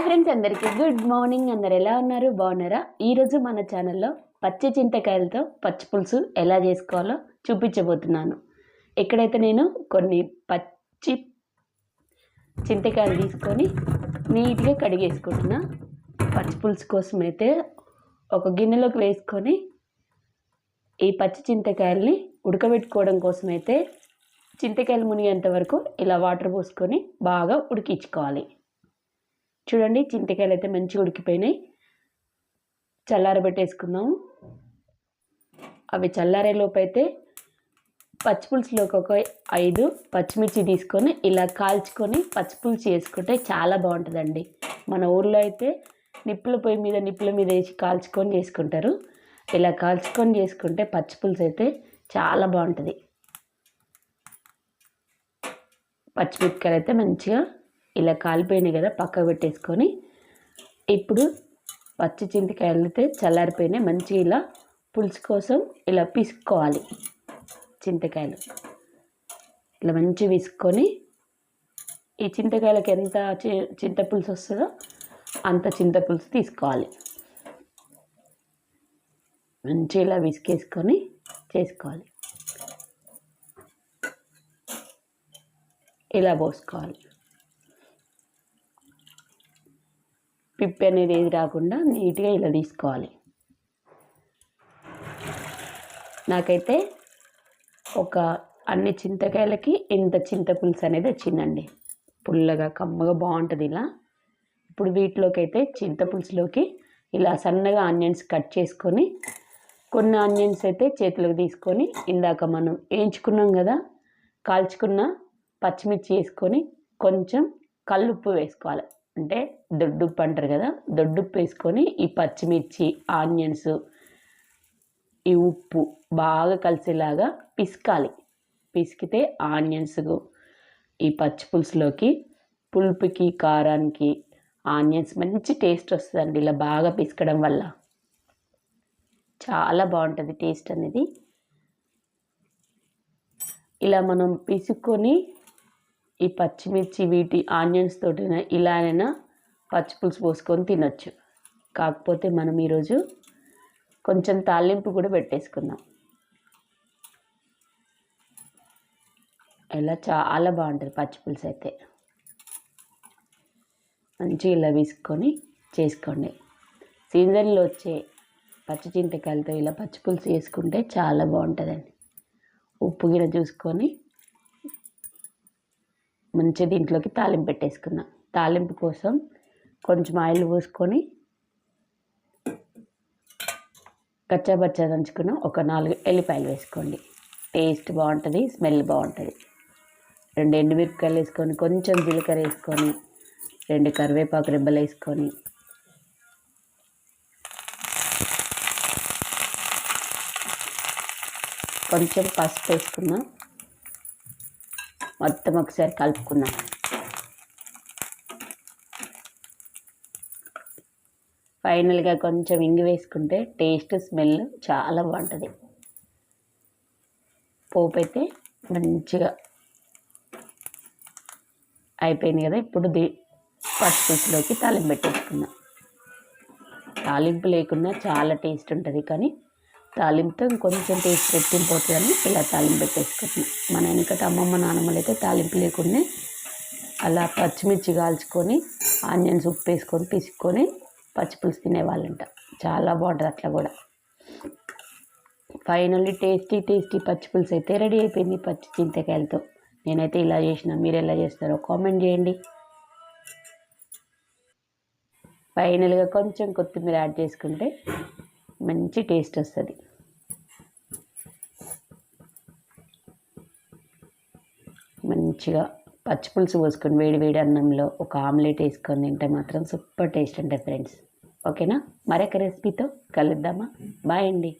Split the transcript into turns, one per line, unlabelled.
Hi friends అందరికీ. Good morning అందరు ఎలా ఉన్నారు? బాగున్నారా? ఈరోజు మన ఛానల్లో పచ్చి చింతకాయలతో పచ్చి పులుసు ఎలా చేసుకోవాలో చూపించబోతున్నాను. ఎక్కడైతే నేను కొన్ని పచ్చి చింతకాయలు తీసుకొని నీట్గా కడిగేసుకుంటున్నా పచ్చి పులుసు కోసం అయితే ఒక గిన్నెలోకి వేసుకొని ఈ పచ్చి చింతకాయల్ని ఉడకబెట్టుకోవడం కోసం అయితే చింతకాయలు మునిగేంత వరకు ఇలా వాటర్ పోసుకొని బాగా ఉడికించుకోవాలి. చూడండి చింతకాయలు అయితే మంచిగా ఉడికిపోయినాయి. చల్లారబెట్టేసుకుందాము అవి చల్లారేలోపు అయితే పచ్చిపులుసులోకి ఒక ఐదు పచ్చిమిర్చి తీసుకొని ఇలా కాల్చుకొని పచ్చిపులుసు చేసుకుంటే చాలా బాగుంటుందండి. మన ఊర్లో అయితే నిప్పుల పొయ్యి మీద నిప్పుల మీద వేసి కాల్చుకొని చేసుకుంటారు. ఇలా కాల్చుకొని చేసుకుంటే పచ్చిపులుసు అయితే చాలా బాగుంటుంది. పచ్చిమిరపకాయలు అయితే మంచిగా ఇలా కాలిపోయినాయి కదా పక్క పెట్టేసుకొని ఇప్పుడు పచ్చి చింతకాయలు అయితే చల్లారిపోయినాయి. మంచిగా ఇలా పులుసు కోసం ఇలా పిసుకోవాలి చింతకాయలు. ఇలా మంచిగా విసుకొని ఈ చింతకాయలకు ఎంత చింతపులుసు వస్తుందో అంత చింతపులుసు తీసుకోవాలి. మంచిగా ఇలా విసికేసుకొని చేసుకోవాలి. ఇలా పోసుకోవాలి. పిప్పి అనేది ఏది రాకుండా నీట్గా ఇలా తీసుకోవాలి. నాకైతే ఒక అన్ని చింతకాయలకి ఇంత చింతపులుసు అనేది వచ్చిందండి. పుల్లగా కమ్మగా బాగుంటుంది ఇలా. ఇప్పుడు వీటిలోకి అయితే చింతపులుసులోకి ఇలా సన్నగా ఆనియన్స్ కట్ చేసుకొని కొన్ని ఆనియన్స్ అయితే చేతిలోకి తీసుకొని ఇందాక మనం వేయించుకున్నాం కదా కాల్చుకున్న పచ్చిమిర్చి వేసుకొని కొంచెం కల్లుప్పు వేసుకోవాలి. అంటే దొడ్డుప్పు అంటారు కదా దొడ్డుప్పు వేసుకొని ఈ పచ్చిమిర్చి ఆనియన్స్ ఈ ఉప్పు బాగా కలిసేలాగా పిసకాలి. పిసికితే ఆనియన్స్ ఈ పచ్చి పులుసులోకి పులుపుకి కారానికి ఆనియన్స్ మంచి టేస్ట్ వస్తుందండి ఇలా బాగా పిసకడం వల్ల. చాలా బాగుంటుంది టేస్ట్ అనేది. ఇలా మనం పిసుక్కొని ఈ పచ్చిమిర్చి వీటి ఆనియన్స్ తోటి ఇలానైనా పచ్చి పులుసు పోసుకొని తినొచ్చు. కాకపోతే మనం ఈరోజు కొంచెం తాలింపు కూడా పెట్టేసుకుందాం. ఇలా చాలా బాగుంటుంది పచ్చి పులుసు అయితే. మంచిగా ఇలా వేసుకొని చేసుకోండి. సీజన్లో వచ్చే పచ్చి చింతకాయలతో ఇలా పచ్చి పులుసు వేసుకుంటే చాలా బాగుంటుందండి. ఉప్పు గిన చూసుకొని మంచి దీంట్లోకి తాలింపు పెట్టేసుకుందాం తాలింపు కోసం కొంచెం ఆయిల్ పోసుకొని కచ్చాబచ్చా దంచుకున్న ఒక నాలుగు ఎల్లిపాయలు వేసుకోండి. టేస్ట్ బాగుంటుంది స్మెల్ బాగుంటుంది. రెండు ఎండుమిరపకాయలు వేసుకొని కొంచెం జీలకర్ర వేసుకొని రెండు కరివేపాకు రెబ్బలు వేసుకొని. కొంచెం పసుపు వేసుకున్నాం. మొత్తం ఒకసారి కలుపుకున్నాం ఫైనల్గా కొంచెం ఇంగి వేసుకుంటే టేస్ట్ స్మెల్ చాలా బాగుంటుంది. పోపు అయితే మంచిగా అయిపోయింది కదా ఇప్పుడు దీ పచ్చిపులుసులోకి తాలింపు పెట్టేసుకుందాం. తాలింపు లేకుండా చాలా టేస్ట్ ఉంటుంది కానీ తాలింపుతో కొంచెం టేస్ట్ రెట్టింపోతుందని ఇలా తాలింపు పెట్టేసుకుంటున్నాం. మన వెనకట అమ్మమ్మ నాన్నమ్మలు అయితే తాలింపు లేకుండా అలా పచ్చిమిర్చి కాల్చుకొని ఆనియన్స్ ఉప్పు వేసుకొని పిసుక్కొని పచ్చిపులుసు తినేవాళ్ళంట. చాలా బాగుంటుంది అట్లా కూడా. ఫైనల్లీ టేస్టీ టేస్టీ పచ్చిపులుసు అయితే రెడీ అయిపోయింది పచ్చి చింతకాయలతో. నేనైతే ఇలా చేసిన. మీరు ఎలా చేస్తారో కామెంట్ చేయండి. ఫైనల్గా కొంచెం కొత్తిమీర యాడ్ చేసుకుంటే మంచి టేస్ట్ వస్తుంది. మంచిగా పచ్చిపులుసు పోసుకొని వేడి వేడి అన్నంలో ఒక ఆమ్లెట్ వేసుకొని తింటే మాత్రం సూపర్ టేస్ట్ ఉంటుంది ఫ్రెండ్స్ ఓకేనా? మరొక రెసిపీతో కలుద్దామా? బాయ్ అండి.